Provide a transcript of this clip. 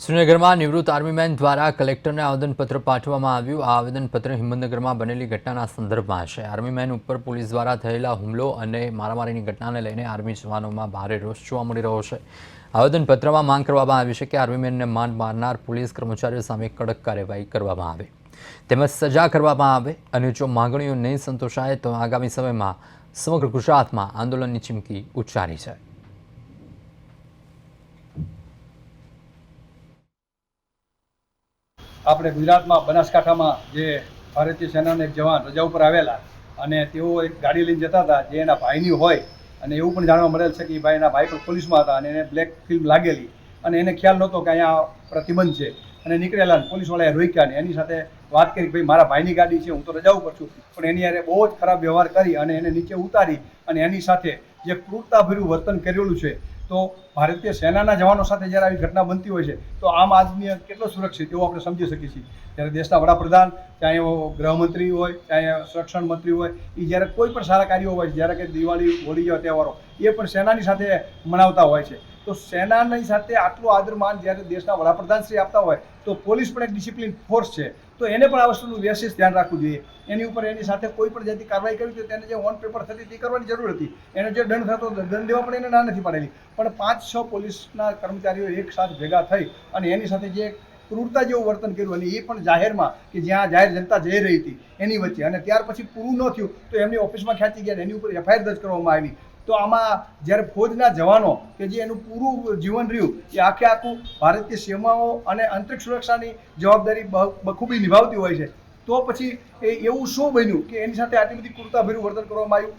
શ્રીનગરમાં નિવૃત્ત આર્મીમેન દ્વારા કલેક્ટરને આવેદનપત્ર પાઠવવામાં આવ્યું. આ આવેદનપત્ર હિંમતનગરમાં બનેલી ઘટનાના સંદર્ભમાં છે. આર્મીમેન ઉપર પોલીસ દ્વારા થયેલા હુમલો અને મારામારીની ઘટનાને લઈને આર્મી જવાનોમાં ભારે રોષ જોવા મળી રહ્યો છે. આવેદનપત્રમાં માંગ કરવામાં આવી છે કે આર્મીમેનને માન મારનાર પોલીસ કર્મચારીઓ સામે કડક કાર્યવાહી કરવામાં આવે. તેમજ સજા કરવામાં આવે અને જો માગણીઓ નહીં સંતોષાય તો આગામી સમયમાં સમગ્ર ગુજરાતમાં આંદોલનની ચીમકી ઉચ્ચારી છે. આપણે ગુજરાતમાં બનાસકાંઠામાં જે ભારતીય સેનાના એક જવાન રજા ઉપર આવેલા અને તેઓ એક ગાડી લઈને જતા હતા જે એના ભાઈની હોય અને એવું પણ જાણવા મળેલ છે કે ભાઈ એના ભાઈ પણ પોલીસમાં હતા અને એને બ્લેક ફિલ્મ લાગેલી અને એને ખ્યાલ નહોતો કે અહીંયા પ્રતિબંધ છે. અને નીકળેલા પોલીસવાળાએ રોક્યા ને એની સાથે વાત કરી ભાઈ, મારા ભાઈની ગાડી છે, હું તો રજા ઉપર છું. પણ એની યારે બહુ જ ખરાબ વ્યવહાર કરી અને એને નીચે ઉતારી અને એની સાથે જે ક્રૂરતાભર્યું વર્તન કરેલું છે તો ભારતીય સેનાના જવાનો સાથે જ્યારે આવી ઘટના બનતી હોય છે, તો આમ આદમી કેટલો સુરક્ષિત, એવું આપણે સમજી શકીએ છીએ. જ્યારે દેશના વડાપ્રધાન, ચાહે ગૃહમંત્રી હોય, ચાહે સંરક્ષણ મંત્રી હોય એ જ્યારે કોઈ પણ સારા કાર્યો હોય છે જ્યારે કે દિવાળી, હોળી જેવા તહેવારો, એ પણ સેનાની સાથે મનાવતા હોય છે. તો સેનાની સાથે આટલું આદરમાન જ્યારે દેશના વડાપ્રધાન શ્રી આપતા હોય, તો પોલીસ પણ એક ડિસિપ્લિન ફોર્સ છે. તો એને પણ આ વસ્તુનું વિશેષ ધ્યાન રાખવું જોઈએ. એની ઉપર એની સાથે કોઈ પણ જાતની કાર્યવાહી કરવી તો તેને જે ઓન પેપર થતી તે કરવાની જરૂર હતી. એને જે દંડ થતો દંડ દેવા પણ એને ના નથી પાડેલી. પણ પાંચ છ પોલીસના કર્મચારીઓ એક સાથ ભેગા થઈ અને એની સાથે જે ક્રૂરતા જેવું વર્તન કર્યું અને એ પણ જાહેરમાં કે જ્યાં જાહેર જનતા જઈ રહી હતી એની વચ્ચે. અને ત્યાર પછી પૂરું ન થયું તો એમની ઓફિસમાં ખેંચી ગયા એની ઉપર એફઆઈઆર દર્જ કરવામાં આવી. તો આમાં જ્યારે ફોજના જવાનો કે જે એનું પૂરું જીવન રહ્યું, એ આખે આખું ભારતીય સીમાઓ અને આંતરિક સુરક્ષાની જવાબદારી બખૂબી નિભાવતી હોય છે. તો પછી એ એવું શું બન્યું કે એની સાથે આટલી બધી ક્રૂરતાભર્યું વર્તન કરવામાં આવ્યું?